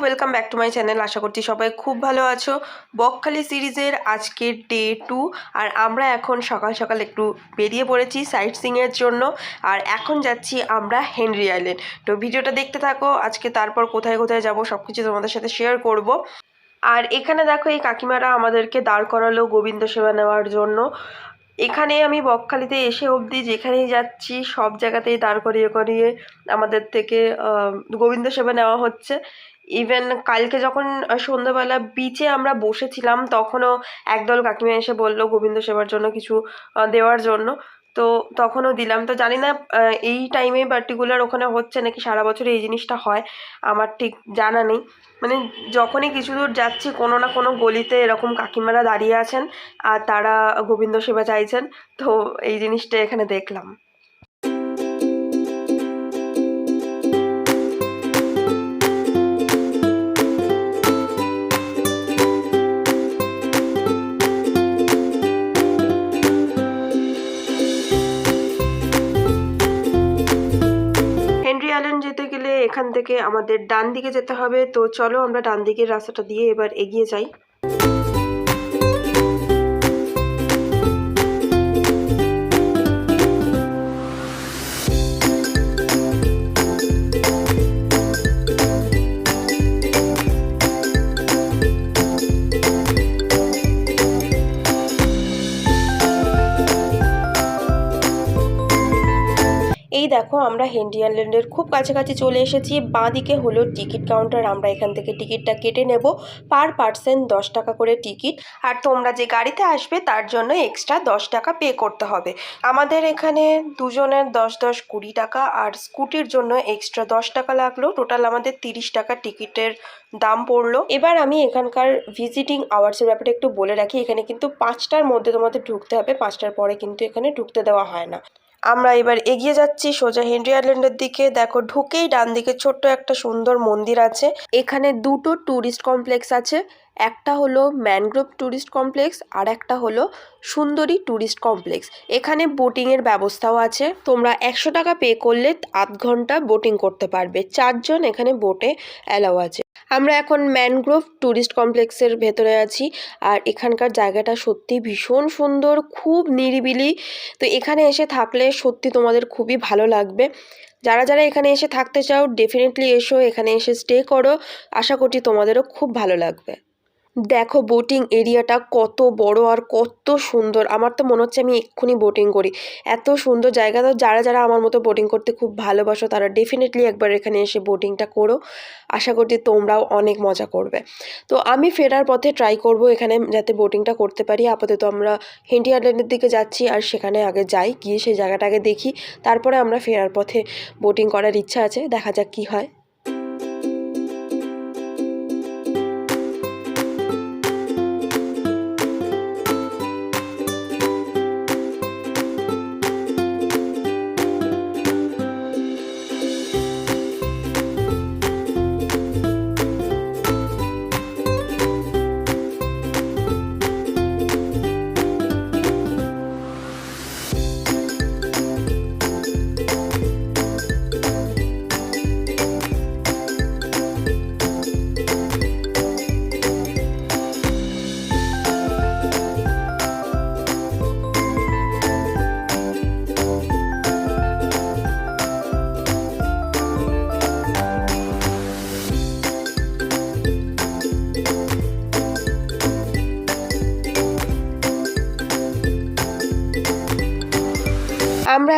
Welcome back to my channel আশা করছি সবাই খুব ভালো আছো। বকখালি সিরিজের আজকের ডে টু আর আমরা এখন সকাল সকাল একটু বেরিয়ে পড়েছি সাইট সিংয়ের জন্য। আর এখন যাচ্ছি আমরা হেনরি আইল্যান্ড। তো ভিডিওটা দেখতে থাকো। আজকে তারপর কোথায় কোথায় যাব সব কিছু তোমাদের সাথে শেয়ার করব। আর এখানে দেখো এই কাকিমারা আমাদেরকে দাঁড় করালো গোবিন্দ সেবা নেওয়ার জন্য। এখানে আমি বকখালিতে এসে অবধি যেখানেই যাচ্ছি, সব জায়গাতেই দাঁড় করিয়ে করিয়ে আমাদের থেকে গোবিন্দ সেবা নেওয়া হচ্ছে। ইভেন কালকে যখন সন্ধ্যাবেলা বিচে আমরা বসেছিলাম, তখনও একদল কাকিমা এসে বলল গোবিন্দ সেবার জন্য কিছু দেওয়ার জন্য। তো তখনও দিলাম। তো জানি না এই টাইমে পার্টিকুলার ওখানে হচ্ছে নাকি সারা বছর এই জিনিসটা হয়, আমার ঠিক জানা নেই। মানে যখনই কিছু দূর যাচ্ছি, কোনো না কোনো গলিতে এরকম কাকিমারা দাঁড়িয়ে আছেন, আর তারা গোবিন্দ সেবা চাইছেন, তো এই জিনিসটা এখানে দেখলাম। এখান থেকে আমাদের ডান দিকে যেতে হবে। তো চলো আমরা ডান দিকের রাস্তাটা দিয়ে এবার এগিয়ে যাই। দেখো, আমরা হেনরি আইল্যান্ডের খুব কাছাকাছি চলে এসেছি। বাঁ দিকে হলো টিকিট কাউন্টার আমরা এখান থেকে টিকিটটা কেটে নেব। পার পার্সন দশ টাকা করে টিকিট আর তোমরা যে গাড়িতে আসবে, তার জন্য এক্সট্রা দশ টাকা পে করতে হবে। আমাদের এখানে দুজনের দশ দশ কুড়ি টাকা, আর স্কুটির জন্য এক্সট্রা দশ টাকা লাগল। টোটাল আমাদের তিরিশ টাকা টিকিটের দাম পড়ল। এবার আমি এখানকার ভিজিটিং আওয়ার্সের ব্যাপারে একটু বলে রাখি। এখানে কিন্তু পাঁচটার মধ্যে তোমাদের ঢুকতে হবে, পাঁচটার পরে কিন্তু এখানে ঢুকতে দেওয়া হয় না। আমরা এবার এগিয়ে যাচ্ছি সোজা হেনরি আইল্যান্ডের দিকে। দেখো, ঢুকেই ডান দিকে ছোট্ট একটা সুন্দর মন্দির আছে। এখানে দুটো ট্যুরিস্ট কমপ্লেক্স আছে। একটা হলো ম্যানগ্রোভ ট্যুরিস্ট কমপ্লেক্স আর একটা হলো সুন্দরী ট্যুরিস্ট কমপ্লেক্স। এখানে বোটিংয়ের ব্যবস্থাও আছে। তোমরা একশো টাকা পে করলে আধ ঘণ্টা বোটিং করতে পারবে। চারজন এখানে বোটে অ্যালাও আছে। আমরা এখন ম্যানগ্রোভ ট্যুরিস্ট কমপ্লেক্সের ভেতরে আছি, আর এখানকার জায়গাটা সত্যি ভীষণ সুন্দর, খুব নিরিবিলি। তো এখানে এসে থাকলে সত্যি তোমাদের খুবই ভালো লাগবে। যারা যারা এখানে এসে থাকতে চাও ডেফিনেটলি এসো, এখানে এসে স্টে করো। আশা করি তোমাদেরও খুব ভালো লাগবে। দেখো বোটিং এরিয়াটা কত বড় আর কত সুন্দর। আমার তো মনে হচ্ছে আমি এক্ষুনি বোটিং করি। এত সুন্দর জায়গা তো যারা যারা আমার মতো বোটিং করতে খুব ভালোবাসো, তারা ডেফিনেটলি একবার এখানে এসে বোটিংটা করো। আশা করছি তোমরাও অনেক মজা করবে। তো আমি ফেরার পথে ট্রাই করব এখানে যাতে বোটিংটা করতে পারি। আপাতত আমরা হেন্টি আইল্যান্ডের দিকে যাচ্ছি আর সেখানে আগে যাই, গিয়ে সেই জায়গাটাকে দেখি। তারপরে আমরা ফেরার পথে বোটিং করার ইচ্ছা আছে। দেখা যাক কি হয়।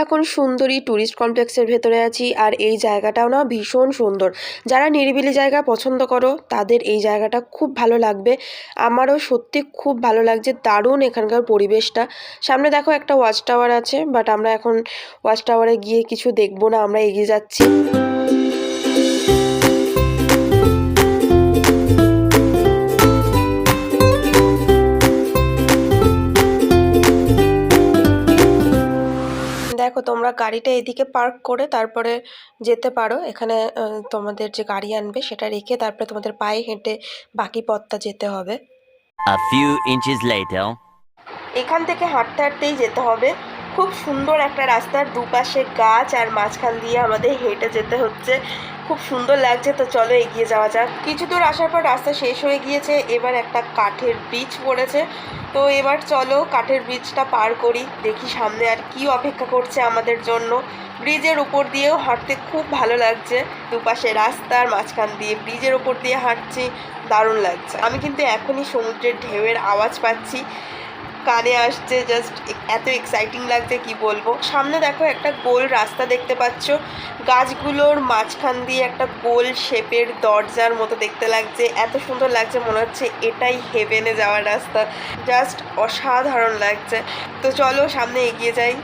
এখন সুন্দরী ট্যুরিস্ট কমপ্লেক্সের ভেতরে আছি আর এই জায়গাটাও না ভীষণ সুন্দর। যারা নিরিবিলি জায়গা পছন্দ করো, তাদের এই জায়গাটা খুব ভালো লাগবে। আমারও সত্যি খুব ভালো লাগছে দারুণ এখানকার পরিবেশটা। সামনে দেখো একটা ওয়াচ টাওয়ার আছে বাট আমরা এখন ওয়াচ টাওয়ারে গিয়ে কিছু দেখব না, আমরা এগিয়ে যাচ্ছি। দেখো তোমরা গাড়িটা এদিকে পার্ক করে তারপরে যেতে পারো। এখানে তোমাদের যে গাড়ি আনবে সেটা রেখে তারপরে তোমাদের পায়ে হেঁটে বাকি পথটা যেতে হবে। A few inches later. এখান থেকে হাঁটতে হাঁটতেই যেতে হবে। খুব সুন্দর একটা রাস্তার দুপাশে গাছ আর মাঝখান দিয়ে আমাদের হেঁটে যেতে হচ্ছে। খুব সুন্দর লাগছে, তো চলো এগিয়ে যাওয়া যাক। কিছু দূর আসার পর রাস্তা শেষ হয়ে গিয়েছে, এবার একটা কাঠের ব্রিজ পড়েছে। তো এবার চলো কাঠের ব্রিজটা পার করি, দেখি সামনে আর কি অপেক্ষা করছে আমাদের জন্য। ব্রিজের উপর দিয়েও হাঁটতে খুব ভালো লাগছে। দুপাশে রাস্তার মাঝখান দিয়ে ব্রিজের উপর দিয়ে হাঁটছি, দারুণ লাগছে। আমি কিন্তু এখনই সমুদ্রের ঢেউয়ের আওয়াজ পাচ্ছি। কানে আসছে জাস্ট এত এক্সাইটিং লাগছে, কি বলব? সামনে দেখো একটা গোল রাস্তা দেখতে পাচ্ছ। গাছগুলোর মাঝখান দিয়ে একটা গোল শেপের দরজার মতো দেখতে লাগছে। এত সুন্দর লাগছে, মনে হচ্ছে এটাই হেভেনে যাওয়ার রাস্তা। জাস্ট অসাধারণ লাগছে। তো চলো সামনে এগিয়ে যাই।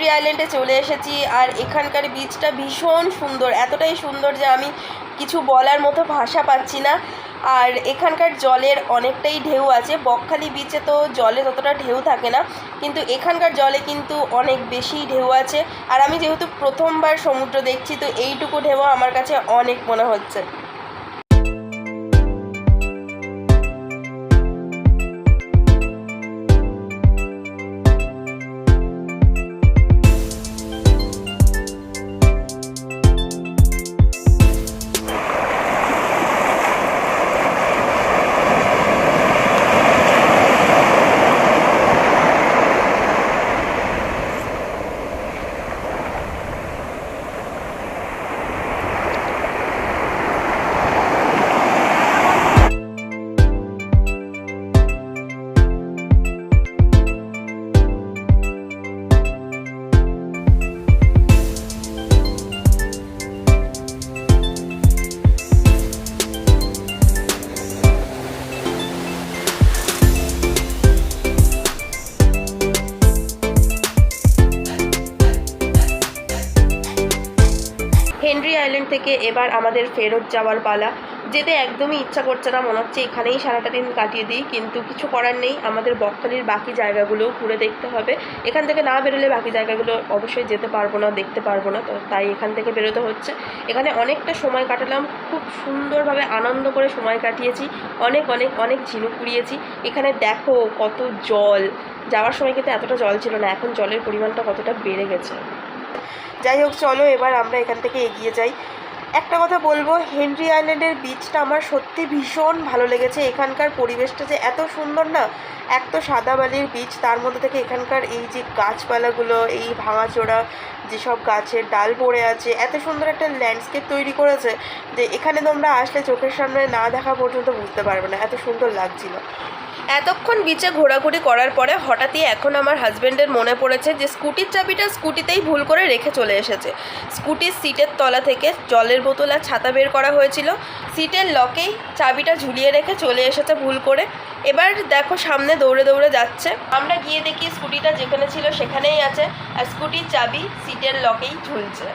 হেনরি আইল্যান্ডে চলে এসেছি আর এখানকার বীচটা ভীষণ সুন্দর। এতটাই সুন্দর যে আমি কিছু বলার মতো ভাষা পাচ্ছি না। আর এখানকার জলের অনেকটাই ঢেউ আছে। বকখালি বিচে তো জলে ততটা ঢেউ থাকে না, কিন্তু এখানকার জলে কিন্তু অনেক বেশি ঢেউ আছে। আর আমি যেহেতু প্রথমবার সমুদ্র দেখছি, তো এইটুকু ঢেউ আমার কাছে অনেক মনে হচ্ছে। থেকে এবার আমাদের ফেরত যাওয়ার পালা। যেতে একদমই ইচ্ছা করছে না, মনে হচ্ছে এখানেই সারাটা দিন কাটিয়ে দিই, কিন্তু কিছু করার নেই। আমাদের বকখালির বাকি জায়গাগুলোও ঘুরে দেখতে হবে। এখান থেকে না বেরোলে বাকি জায়গাগুলো অবশ্যই যেতে পারব না, দেখতে পারব না, তো তাই এখান থেকে বেরোতে হচ্ছে। এখানে অনেকটা সময় কাটালাম, খুব সুন্দরভাবে আনন্দ করে সময় কাটিয়েছি। অনেক অনেক অনেক ঝিনুক কুড়িয়েছি এখানে দেখো কত জল। যাওয়ার সময় কিন্তু এতটা জল ছিল না, এখন জলের পরিমাণটা কতটা বেড়ে গেছে। যাই হোক, চলো এবার আমরা এখান থেকে এগিয়ে যাই। একটা কথা বলব, হেনরি আইল্যান্ডের বিচটা আমার সত্যি ভীষণ ভালো লেগেছে। এখানকার পরিবেশটা যে এত সুন্দর না এক তো সাদা বালির বীচ, তার মধ্যে থেকে এখানকার এই যে গাছপালাগুলো, এই ভাঙাচোরা যেসব গাছের ডাল পড়ে আছে, এত সুন্দর একটা ল্যান্ডস্কেপ তৈরি করেছে যে এখানে তোমরা আসলে চোখের সামনে না দেখা পর্যন্ত বুঝতে পারবে না, এত সুন্দর লাগছিল। এতক্ষণ বিচে ঘোরাঘুরি করার পরে হঠাৎই এখন আমার হাজব্যান্ডের মনে পড়েছে যে স্কুটির চাবিটা স্কুটিতেই ভুল করে রেখে চলে এসেছে। স্কুটির সিটের তলা থেকে জলের বোতল আর ছাতা বের করা হয়েছিল। সিটের লকেই চাবিটা ঝুলিয়ে রেখে চলে এসেছে ভুল করে। এবার দেখো সামনে দৌড়ে দৌড়ে যাচ্ছে। আমরা গিয়ে দেখি স্কুটিটা যেখানে ছিল সেখানেই আছে, আর স্কুটির চাবি সিটের লকেই ঝুলছে।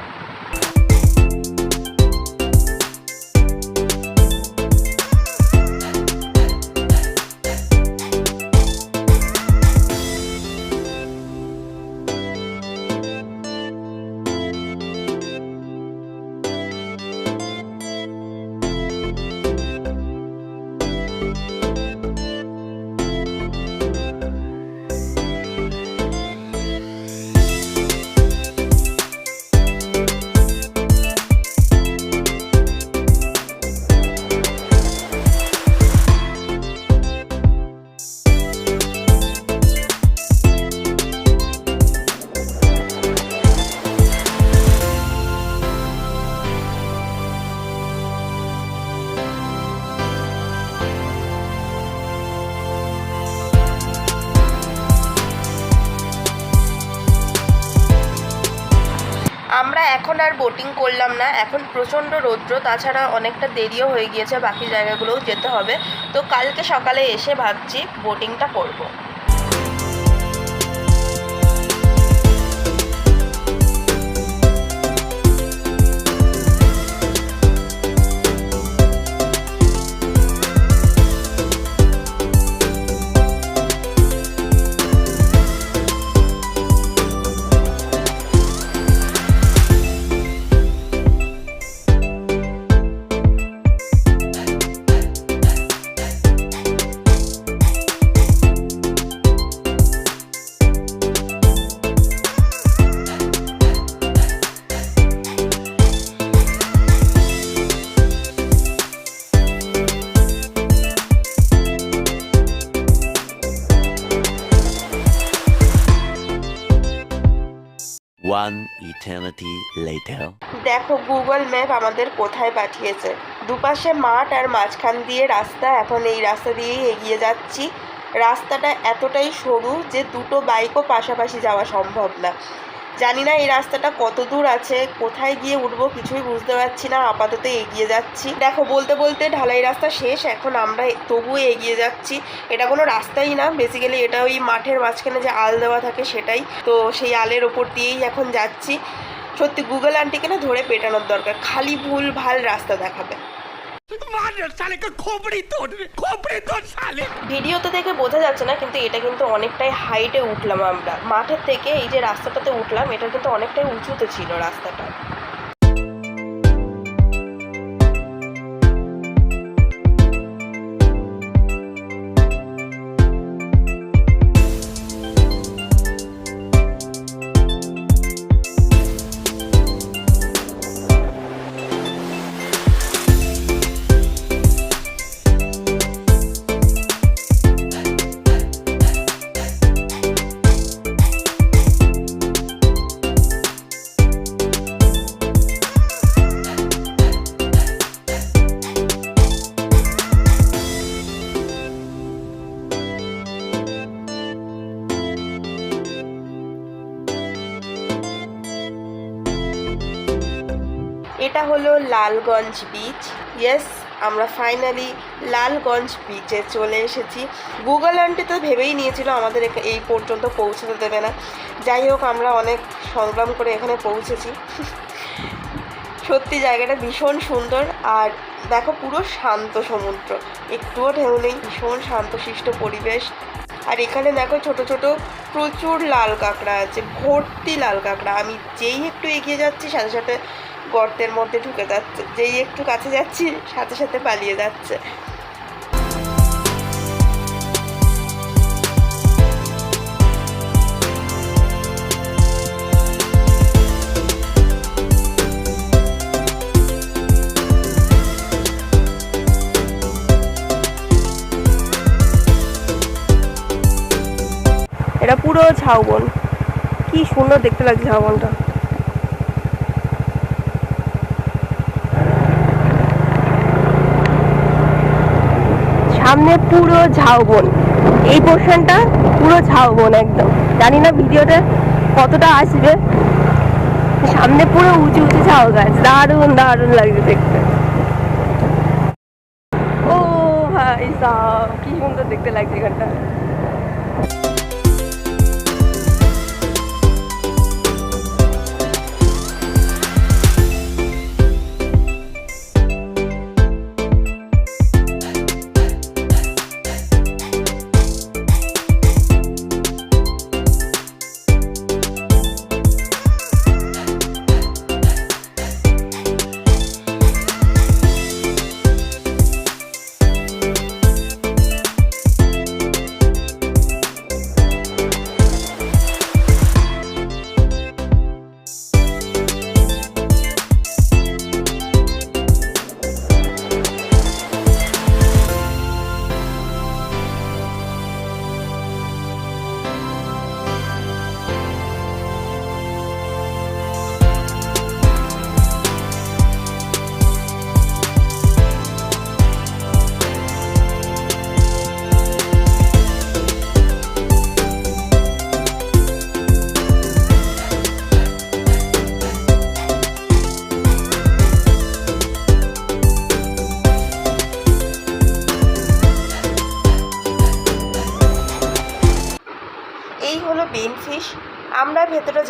আমরা এখন আর বোটিং করলাম না, এখন প্রচণ্ড রৌদ্র, তাছাড়া অনেকটা দেরিও হয়ে গিয়েছে, বাকি জায়গাগুলোও যেতে হবে তো কালকে সকালে এসে ভাবছি বোটিংটা করব। Eternity later. দেখো গুগল ম্যাপ আমাদের কোথায় পাঠিয়েছে? দুপাশে মাঠ আর মাঝখান দিয়ে রাস্তা। এখন এই রাস্তা দিয়েই এগিয়ে যাচ্ছি। রাস্তাটা এতটাই সরু যে দুটো বাইকও পাশাপাশি যাওয়া সম্ভব না। জানি না এই রাস্তাটা কত দূর আছে, কোথায় গিয়ে উঠবো কিছুই বুঝতে পারছি না, আপাতত এগিয়ে যাচ্ছি। দেখো, বলতে বলতে ঢালাই রাস্তা শেষ, এখন আমরা তবুও এগিয়ে যাচ্ছি। এটা কোনো রাস্তাই না বেসিক্যালি এটা ওই মাঠের মাঝখানে যে আল দেওয়া থাকে সেটাই। তো সেই আলের ওপর দিয়েই এখন যাচ্ছি। সত্যি গুগল আন্টিকে না ধরে পেটানোর দরকার, খালি ভুল, ভালো রাস্তা দেখাবে। ভিডিওতে দেখে বোঝা যাচ্ছে না, কিন্তু এটা কিন্তু অনেকটাই হাইটে উঠলাম আমরা। মাঠের থেকে এই যে রাস্তাটাতে উঠলাম, এটা কিন্তু অনেকটাই উঁচুতে ছিল রাস্তাটা। লালগঞ্জ বিচ ইয়েস আমরা ফাইনালি লালগঞ্জ বিচে চলে এসেছি। গুগল আন্টি তো ভেবেই নিয়েছিল আমাদের এই পর্যন্ত পৌঁছতে দেবে না। যাই হোক, আমরা অনেক সংগ্রাম করে এখানে পৌঁছেছি। সত্যি জায়গাটা ভীষণ সুন্দর। আর দেখো, পুরো শান্ত সমুদ্র। একটুও ঢেউ নেই, ভীষণ শান্তশিষ্ট পরিবেশ। আর এখানে দেখো, ছোট ছোট প্রচুর লাল কাঁকড়া আছে, ভর্তি লাল কাঁকড়া। আমি যেই একটু এগিয়ে যাচ্ছি, সাথে সাথে গর্তের মধ্যে ঢুকে যাচ্ছে। যেই একটু কাছে যাচ্ছি, সাথে সাথে পালিয়ে যাচ্ছে। এটা পুরো ঝাউবন। কি সুন্দর দেখতে লাগছে ঝাউবনটা। সামনে পুরো ঝাউবন। এই পোর্শনটা পুরো ঝাউবন একদম। জানি না ভিডিওটা কতটা আসবে। সামনে পুরো উঁচু উঁচু ঝাউ গাছ। দারুণ দারুণ লাগছে দেখতে। ও ভাই সাহ কি সুন্দর দেখতে লাগছে এখানটা।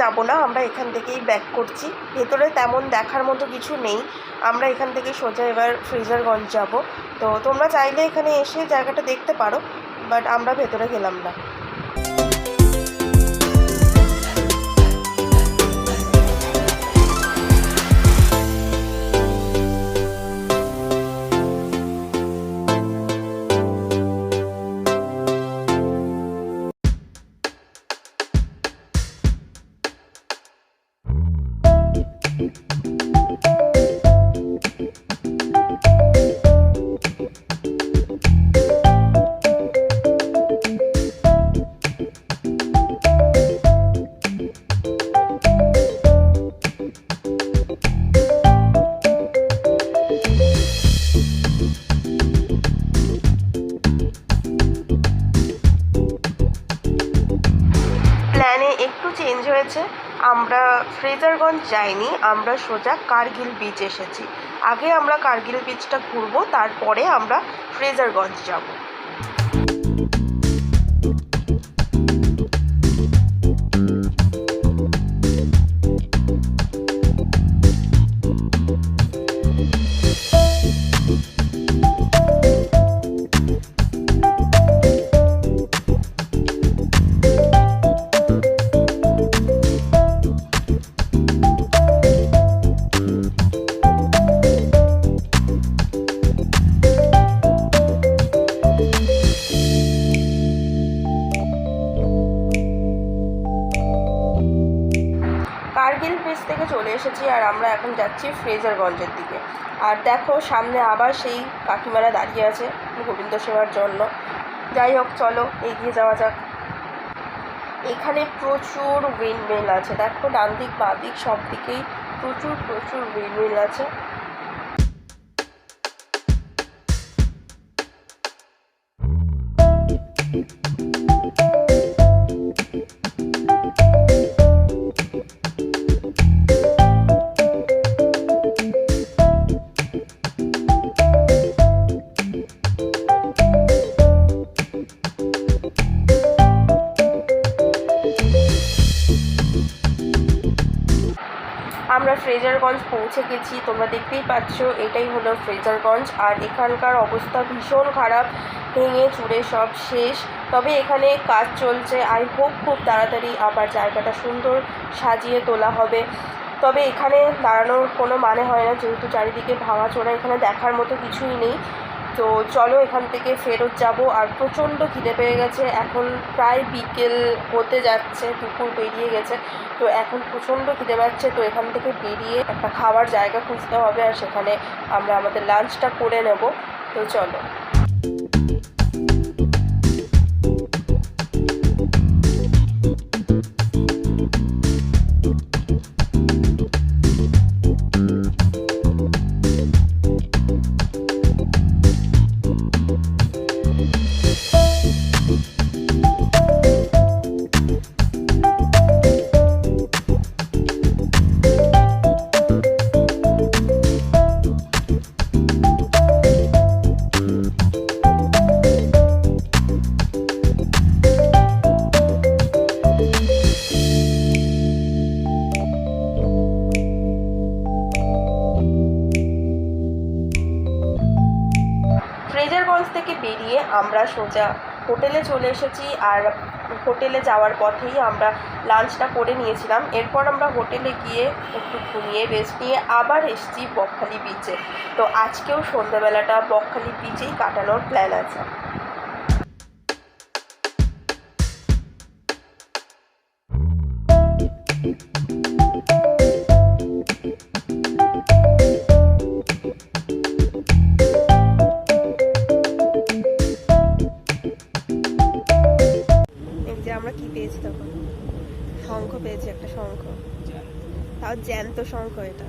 যাব না, আমরা এখান থেকেই ব্যাক করছি। ভেতরে তেমন দেখার মতো কিছু নেই। আমরা এখান থেকে সোজা এবার ফ্রিজারগঞ্জ যাব। তো তোমরা চাইলে এখানে এসে জায়গাটা দেখতে পারো বাট আমরা ভেতরে গেলাম না। আমরা ফ্রেজারগঞ্জ যাইনি, আমরা সোজা কার্গিল বিচ এসেছি। আগে আমরা কার্গিল বিচটা ঘুরবো, তারপরে আমরা ফ্রেজারগঞ্জ যাব। কার্গিল ব্রিজ থেকে চলে এসেছি আর আমরা এখন যাচ্ছি ফ্রেজারগঞ্জের দিকে। আর দেখো, সামনে আবার সেই কাকিমারা দাঁড়িয়ে আছে গোবিন্দ সেবার জন্য। যাই হোক, চলো, এগিয়ে যাওয়া যাক। এখানে প্রচুর উইন্ডমিল আছে। দেখো ডান দিক বাঁ দিক সব দিকেই প্রচুর প্রচুর উইন্ডমিল আছে। আমরা ফ্রেজারগঞ্জ পৌঁছে গেছি, তোমরা দেখতেই পাচ্ছ, এটাই হলো ফ্রেজারগঞ্জ। আর এখানকার অবস্থা ভীষণ খারাপ, ভেঙে চুড়ে সব শেষ। তবে এখানে কাজ চলছে আই হোপ খুব তাড়াতাড়ি আবার জায়গাটা সুন্দর সাজিয়ে তোলা হবে। তবে এখানে দাঁড়ানোর কোনো মানে হয় না, যেহেতু চারিদিকে ভাঙাচোরা, এখানে দেখার মতো কিছুই নেই। তো চলো এখান থেকে ফেরত যাব। আর প্রচণ্ড খিদে পেয়ে গেছে। এখন প্রায় বিকেল হতে যাচ্ছে, দুপুর বেরিয়ে গেছে। তো এখন প্রচণ্ড খিদে পাচ্ছে। তো এখান থেকে বেরিয়ে একটা খাওয়ার জায়গা খুঁজতে হবে। আর সেখানে আমরা আমাদের লাঞ্চটা করে নেব। তো চলো। সোজা হোটেলে চলে এসেছি আর হোটেলে যাওয়ার পথেই আমরা লাঞ্চটা করে নিয়েছিলাম। এরপর আমরা হোটেলে গিয়ে একটু ঘুমিয়ে রেস্ট নিয়ে আবার এসেছি বকখালি বিচে তো আজকেও সন্ধ্যাবেলাটা বকখালি বিচেই কাটানোর প্ল্যান আছে। শঙ্খ পেয়েছি, একটা শঙ্খ। তাও জ্যান্ত শঙ্খ এটা।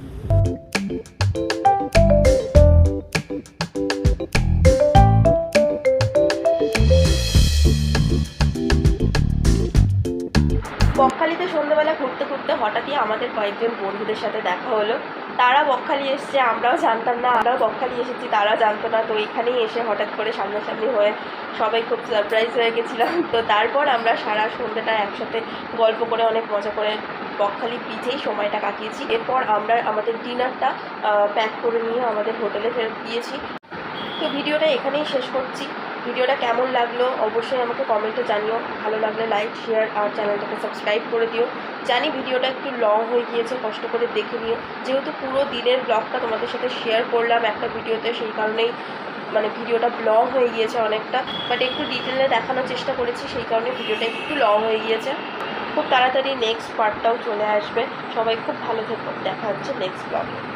বকখালিতে সন্ধ্যাবেলা ঘুরতে ঘুরতে হঠাৎই আমাদের কয়েকজন বন্ধুদের সাথে দেখা হলো। তারা বকখালি এসছে, আমরাও জানতাম না, আমরাও বকখালি এসেছি, তারা জানতো না। তো এখানেই এসে হঠাৎ করে সামনাসামনি হয়ে সবাই খুব সারপ্রাইজ হয়ে গেছিলাম। তো তারপর আমরা সারা সন্ধ্যাটা একসাথে গল্প করে, অনেক মজা করে বকখালি বিচেই সময়টা কাটিয়েছি। এরপর আমরা আমাদের ডিনারটা প্যাক করে নিয়ে আমাদের হোটেলে ফেরত দিয়েছি। তো ভিডিওটা এখানেই শেষ করছি। ভিডিওটা কেমন লাগল অবশ্যই আমাকে কমেন্টে জানিও। ভালো লাগলে লাইক শেয়ার আর চ্যানেলটাকে সাবস্ক্রাইব করে দিও। জানি ভিডিওটা একটু লং হয়ে গিয়েছে, কষ্ট করে দেখে নিও। যেহেতু পুরো দিনের ব্লগটা তোমাদের সাথে শেয়ার করলাম একটা ভিডিওতে, সেই কারণেই মানে ভিডিওটা লং হয়ে গিয়েছে অনেকটা বাট একটু ডিটেলে দেখানোর চেষ্টা করেছি, সেই কারণে ভিডিওটা একটু লং হয়ে গিয়েছে। খুব তাড়াতাড়ি নেক্সট পার্টটাও চলে আসবে। সবাই খুব ভালো থেকে। দেখা হচ্ছে নেক্সট ব্লগে